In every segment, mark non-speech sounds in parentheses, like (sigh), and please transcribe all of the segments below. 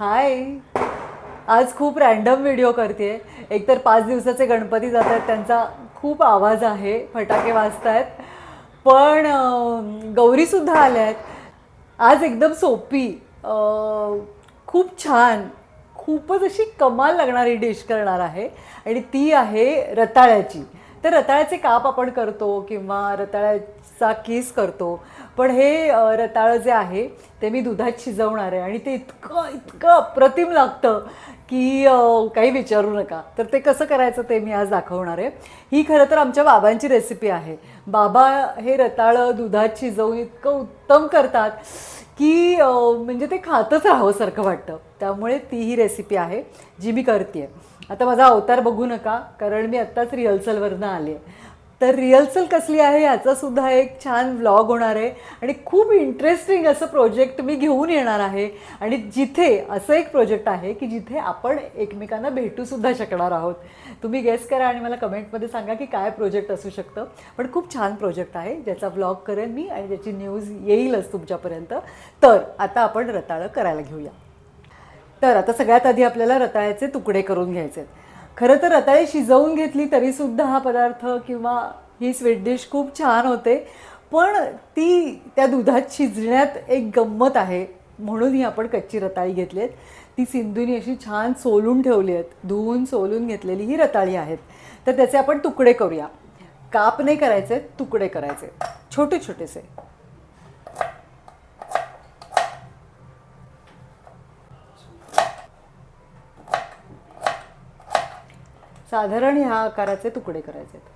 हाय आज खूप random video करते एकतर पाच दिवसाचे गणपती जात आहेत त्यांचा खूप आवाज आहे फटाके वाजत आहेत पण गौरीसुद्धा आल्या आहेत आज एकदम सोपी खूप छान खूपच अशी कमाल लागणारी डिश करणार आहे. आणि ती आहे रताळ्याची. तर रताळ्याचे काप आपण करतो किंवा रताळ्या चा किस करतो. पण हे रताळं जे आहे ते मी दुधात शिजवणार आहे. आणि ते इतकं इतकं अप्रतिम लागतं की काही विचारू नका. तर ते कसं करायचं ते मी आज दाखवणार आहे. ही खरं तर आमच्या बाबांची रेसिपी आहे. बाबा हे रताळं दुधात शिजवून इतकं उत्तम करतात की म्हणजे ते खातच राहावंसारखं वाटतं. त्यामुळे ती ही रेसिपी आहे जी मी करते आता माझा अवतार बघू नका कारण मी आत्ताच रिहर्सलवरनं आले. तर रिहर्सल कसली आहे याचा सुद्धा एक छान व्लॉग होणार आहे. आणि खूप इंटरेस्टिंग असं प्रोजेक्ट मी घेऊन येणार आहे. आणि जिथे असं एक प्रोजेक्ट आहे की जिथे आपण एकमेकांना भेटूसुद्धा शकणार आहोत. तुम्ही गेस करा आणि मला कमेंटमध्ये सांगा की काय प्रोजेक्ट असू शकतं. पण खूप छान प्रोजेक्ट आहे ज्याचा व्लॉग करेन मी आणि ज्याची न्यूज येईलच तुमच्यापर्यंत. तर आता आपण रताळं करायला घेऊया. तर आता सगळ्यात आधी आपल्याला रताळ्याचे तुकडे करून घ्यायचे आहेत खरं तर रताळी शिजवून घेतली तरीसुद्धा हा पदार्थ किंवा ही स्वीट डिश खूप छान होते. पण ती त्या दुधात शिजण्यात एक गंमत आहे म्हणून ही आपण कच्ची रताळी घेतली आहेत ती सिंधूनी अशी छान सोलून ठेवली आहेत धुवून सोलून घेतलेली ही रताळी आहेत. तर त्याचे आपण तुकडे करूया. काप नाही करायचे तुकडे करायचे. छोटे छोटेसे साधारण ह्या आकाराचे तुकडे करायचे आहेत.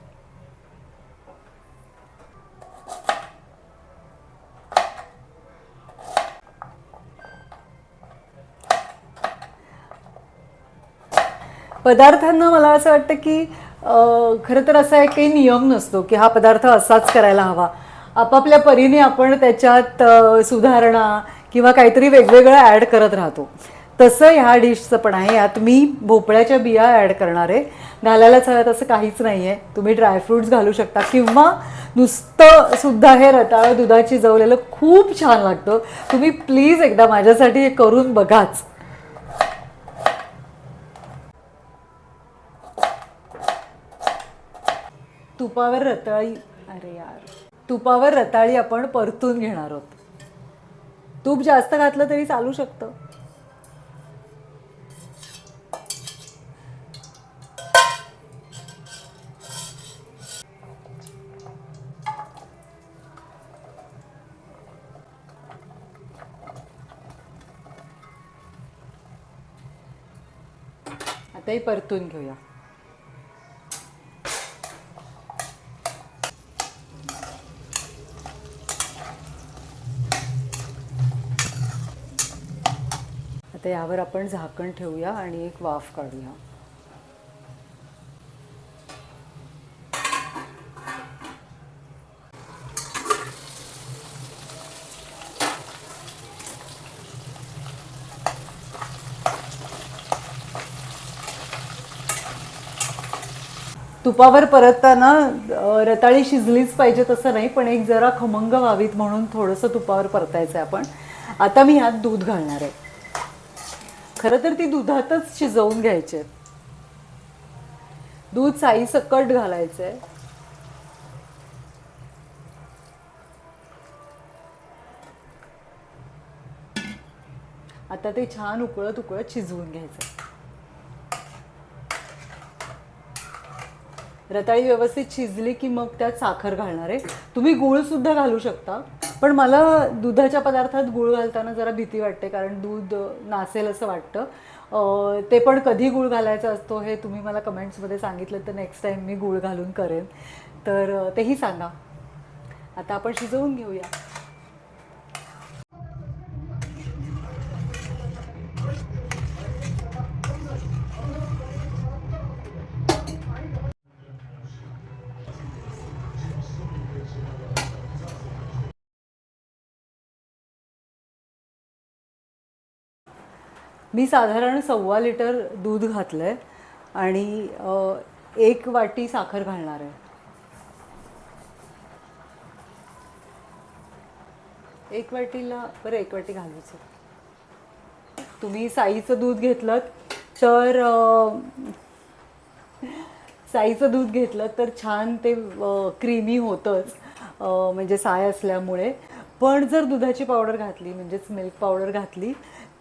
पदार्थांना मला असं वाटतं की खरं तर असा एक काही नियम नसतो की हा पदार्थ असाच करायला हवा आपापल्या परीने आपण त्याच्यात सुधारणा किंवा काहीतरी वेगवेगळं ॲड करत राहतो तसं ह्या डिशचं पण आहे. यात मी भोपळ्याच्या बिया ॲड करणार आहे. घालायलाच हव्यात असं काहीच नाही आहे तुम्ही ड्रायफ्रूट्स घालू शकता किंवा नुसतं सुद्धा हे रताळं दुधाची जवलेलं खूप छान लागतं. तुम्ही प्लीज एकदा माझ्यासाठी हे करून बघाच. तुपावर रताळी अरे यार. तुपावर रताळी आपण परतून घेणार आहोत. तूप जास्त घातलं तरी चालू शकतं. ते परतून घेऊया. आता यावर आपण झाकण ठेवूया आणि एक वाफ काढूया. तुपावर परतताना रताळी शिजलीच पाहिजे तसं नाही पण एक जरा खमंग व्हावीत म्हणून थोडंसं तुपावर परतायचं आहे आपण. आता मी ह्यात दूध घालणार आहे. खरं तर ती दुधातच शिजवून घ्यायचे दूध साई सकट घालायचं आहे आता ते छान उकळत उकळत शिजवून घ्यायचं रताळी व्यवस्थित शिजली की मग त्यात साखर घालणार आहे. तुम्ही गुळसुद्धा घालू शकता पण मला दुधाच्या पदार्थात गूळ घालताना जरा भीती वाटते कारण दूध नासेल असं वाटतं. ते पण कधी गूळ घालायचा असतो हे तुम्ही मला कमेंट्समध्ये सांगितलं तर नेक्स्ट टाईम मी गूळ घालून करेन. तर तेही सांगा. आता आपण शिजवून घेऊया. मी साधारण सव्वा लिटर दूध घातलं आहे आणि एक वाटी साखर घालणार आहे. एक वाटीला बरं एक वाटी घालायचं. तुम्ही साईचं दूध घेतलं तर साईचं दूध घेतलं तर छान ते क्रीमी होतंच म्हणजे साय असल्यामुळे. पण जर दुधाची पावडर घातली म्हणजेच मिल्क पावडर घातली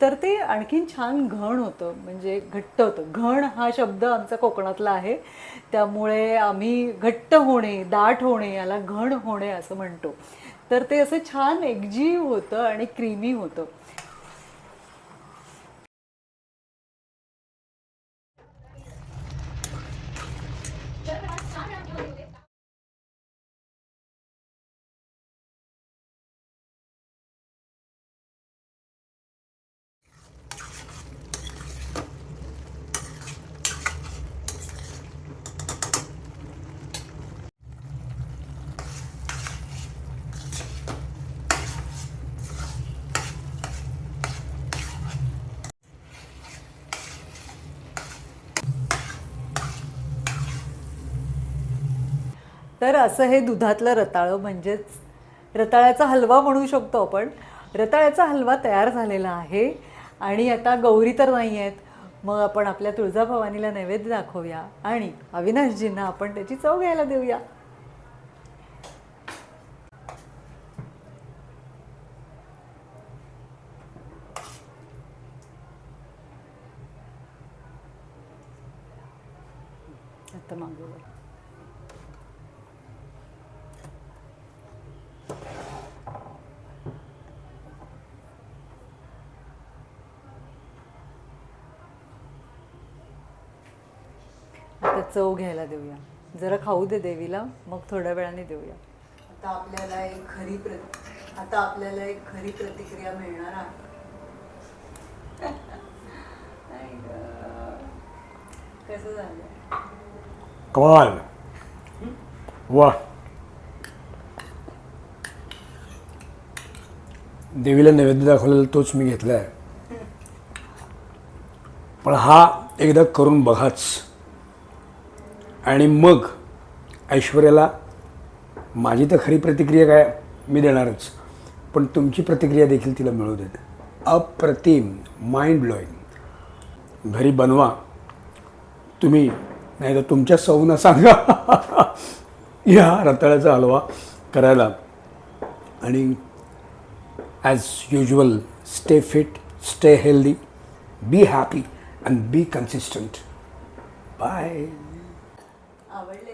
तर ते आणखीन छान घण होतं. म्हणजे घट्ट होतं. घण हा शब्द आमचा कोकणातला आहे. त्यामुळे आम्ही घट्ट होणे दाट होणे याला घण होणे असं म्हणतो. तर ते असं छान एकजीव होतं आणि क्रीमी होतं. तर असं हे दुधातलं रताळं म्हणजेच रताळ्याचा हलवा म्हणू शकतो आपण. रताळ्याचा हलवा तयार झालेला आहे आणि आता गौरी तर नाही आहेत. मग आपण आपल्या तुळजाभवानीला नैवेद्य दाखवूया आणि अविनाशजींना आपण त्याची चव घ्यायला देऊया. आता मागवूया आता चव घ्यायला देऊया. जरा खाऊ दे देवीला मग थोड्या वेळाने देऊया. आता आपल्याला एक खरी प्र आता आपल्याला एक खरी प्रतिक्रिया मिळणार आहे. (laughs) कसं झालं? कमाल वा देवीला नैवेद्य दाखवलेला तोच मी घेतला आहे पण हा एकदा करून बघाच. आणि मग ऐश्वर्याला माझी तर खरी प्रतिक्रिया काय? मी देणारच. पण तुमची प्रतिक्रिया देखील तिला मिळू देत. अप्रतिम. माइंड ब्लोईंग घरी बनवा. तुम्ही नाही तर तुमच्या सौना सांगा. (laughs) या रताळ्याचा हलवा करायला. आणि as usual stay fit stay healthy be happy and be consistent bye haberle